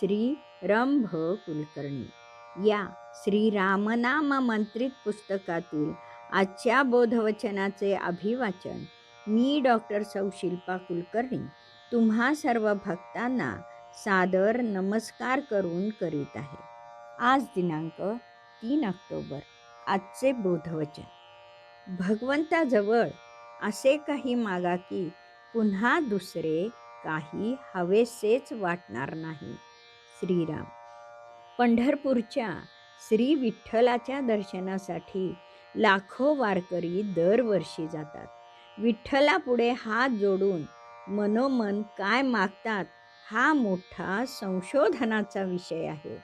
श्री रंभ कुलकर्णी या श्री रामनाम मंत्रित पुस्तकातील आजच्या बोधवचनाचे अभिवाचन मी डॉक्टर सौ शिल्पा कुलकर्णी तुम्हा सर्व भक्तांना सादर नमस्कार करून करीत आहे. आज दिनांक तीन ऑक्टोबर आजचे बोधवचन. भगवंताजवळ असे काही मागा की पुन्हा दुसरे काही हवेसेच वाटणार नाही. श्रीराम. पंढरपूरच्या श्री विठ्ठलाच्या दर्शनासाठी लाखो वारकरी दरवर्षी जातात. विठ्ठलापुढे हात जोडून मनोमन काय मागतात हा मोठा संशोधनाचा विषय आहे.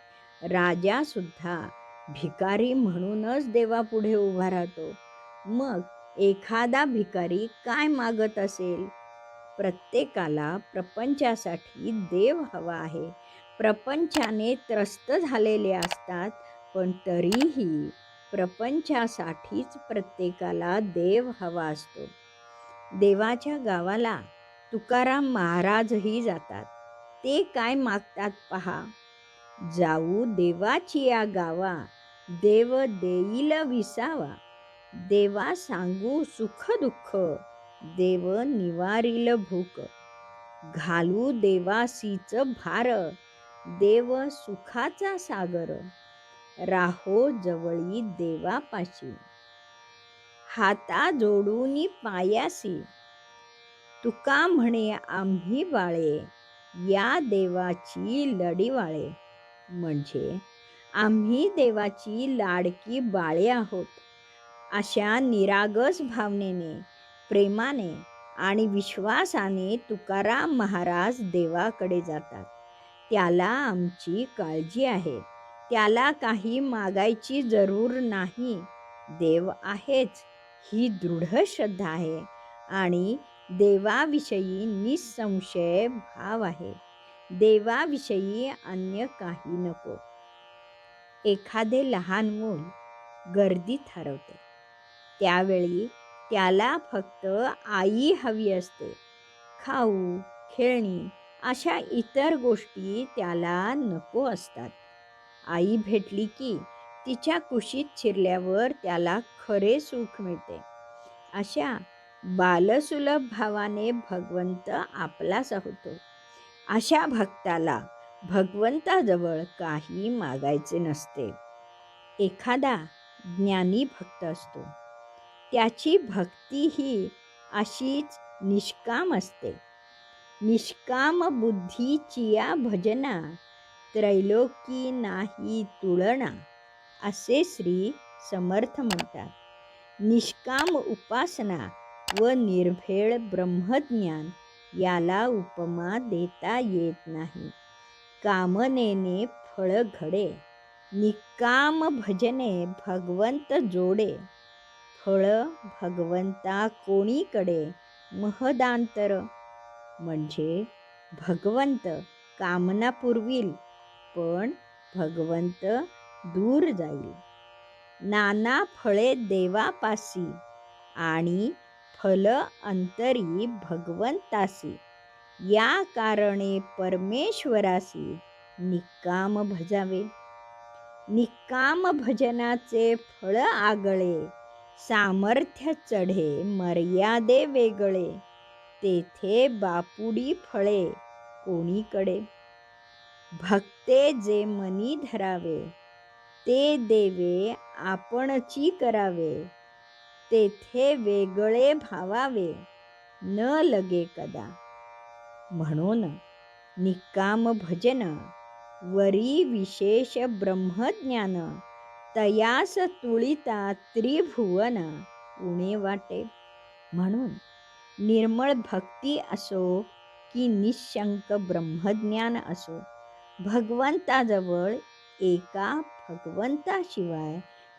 राजासुद्धा भिकारी म्हणूनच देवापुढे उभा राहतो. मग एखादा भिकारी काय मागत असेल? प्रत्येकाला प्रपंचासाठी देव हवा आहे. प्रपंचाने त्रस्त झालेले असतात पण तरीही प्रपंचासाठीच प्रत्येकाला देव हवा असतो. देवाच्या गावाला तुकाराम महाराजही जातात. ते काय मागतात पहा? जाऊ देवाची या गावा देव देईल विसावा. देवा सांगू सुख दुःख देव निवारील भूक. घालू देवासीच भार. देव सुखाचा सागर. राहो जवळी देवापाशी. हाता जोडून पायासी. तुका म्हणे आम्ही बाळे या देवाची लढीवाळे. म्हणजे आम्ही देवाची लाडकी बाळे आहोत. अशा निरागस भावनेने प्रेमाने आणि विश्वासाने तुकाराम महाराज देवाकडे जातात. त्याला आमची काळजी आहे. त्याला काही मागायची जरूर नाही. देव आहेच. ही दृढ श्रद्धा आहे आणि देवाविषयी निसंशय भाव आहे. देवाविषयी अन्य काही नको. एखादे लहान मूल गर्दीत हरवते. त्यावेळी त्याला फक्त आई हवी असते. खाऊ खेळणी अशा इतर गोष्टी त्याला नको असतात. आई भेटली की तिच्या कुशीत शिरल्यावर त्याला खरे सुख मिळते. अशा बालसुलभ भावाने भगवंत आपलासा होतो. अशा भक्ताला भगवंताजवळ काही मागायचे नसते. एखादा ज्ञानी भक्त असतो. त्याची भक्ती ही अशीच निष्काम असते. निष्काम बुद्धीचिया भजना त्रैलोकी नाही तुळना असे श्री समर्थ म्हणतात. निष्काम उपासना व निर्भेळ ब्रह्मज्ञान याला उपमा देता येत नाही. कामनेने फळ घडे निकाम भजने भगवंत जोडे फळ भगवंता कोणीकडे? महदांतर. म्हणजे भगवंत कामना पुरविल पण भगवंत दूर जाईल. नाना फळे देवापासी आणि फल अंतरी भगवंतासी. या कारणे परमेश्वरासी निकाम भजावे. निकाम भजनाचे फळ आगळे सामर्थ्य चढे मर्यादे वेगळे तेथे बापुडी फळे कोणीकडे? भक्ते जे मनी धरावे ते देवे आपणची करावे तेथे वेगळे भावावे न लगे कदा. म्हणून निकाम भजन वरी विशेष ब्रह्मज्ञान तयास तुळिता त्रिभुवन उणे वाटे. म्हणून निर्मळ भक्ती असो की निशंक ब्रह्मज्ञान असो भगवंताजवळ एका भगवंताशिवाय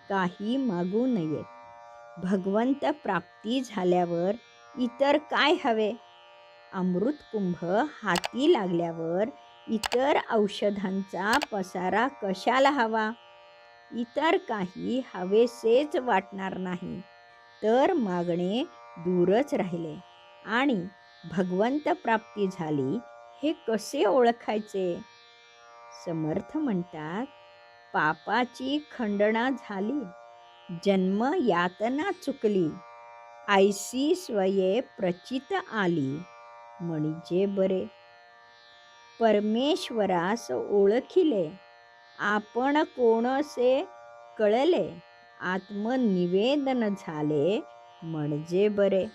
काही मागू नये. भगवंत प्राप्ती झाल्यावर इतर काय हवे? अमृतकुंभ हाती लागल्यावर इतर औषधांचा पसारा कशाला हवा? इतर काही हवेसेच वाटणार नाही. तर मागणे दूरच राहिले. आणि भगवंत प्राप्ती झाली हे कसे ओळखायचे? समर्थ म्हणतात पापाची खंडना झाली. जन्म यातना चुकली. आयसी स्वये प्रचित आली. म्हणजे बरे. परमेश्वरास ओळखिले. आपण कोणसे कळले? आत्मनिवेदन झाले म्हणजे बरे.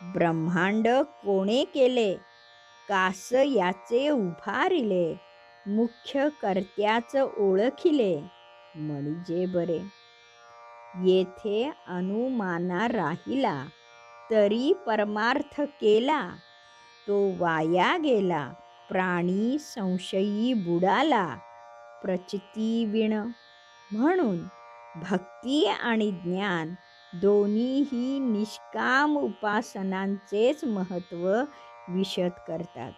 ब्रह्मांड कोणे केले? कास याचे उभारिले? मुख्य कर्त्याच ओळखिले म्हणजे बरे. येथे अनुमाना राहिला तरी परमार्थ केला तो वाया गेला प्राणी संशयी बुडाला प्रचिती विण म्हणून भक्ती आणि ज्ञान दोन्हीही निष्काम उपासनांचेच महत्त्व विशद करतात.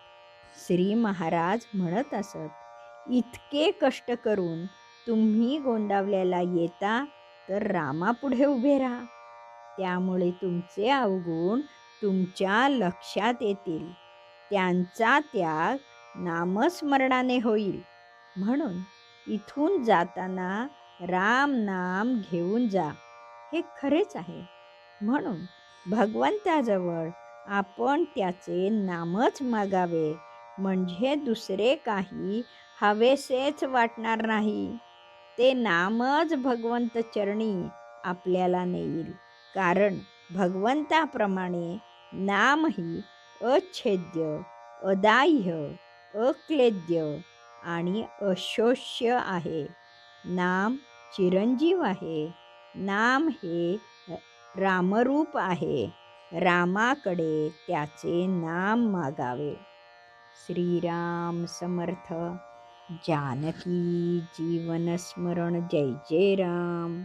श्री महाराज म्हणत असत इतके कष्ट करून तुम्ही गोंदावल्याला येता तर रामापुढे उभे राहा. त्यामुळे तुमचे अवगुण तुमच्या लक्षात येतील. त्यांचा त्याग नामस्मरणाने होईल. म्हणून इथून जाताना राम नाम घेऊन जा. हे खरेच आहे. म्हणून भगवंताजवळ आपण त्याचे नामच मागावे. म्हणजे दुसरे काही हवेसेच वाटणार नाही. ते नामच भगवंत चरणी आपल्याला नेईल. कारण भगवंताप्रमाणे नामही अच्छेद्य अदाह्य अक्लेद्य आणि अशोष्य आहे. नाम चिरंजीव आहे. नाम हे रामरूप आहे. रामाकडे त्याचे नाम मागावे. श्रीराम समर्थ. जानकी जीवनस्मरण. जय जय राम.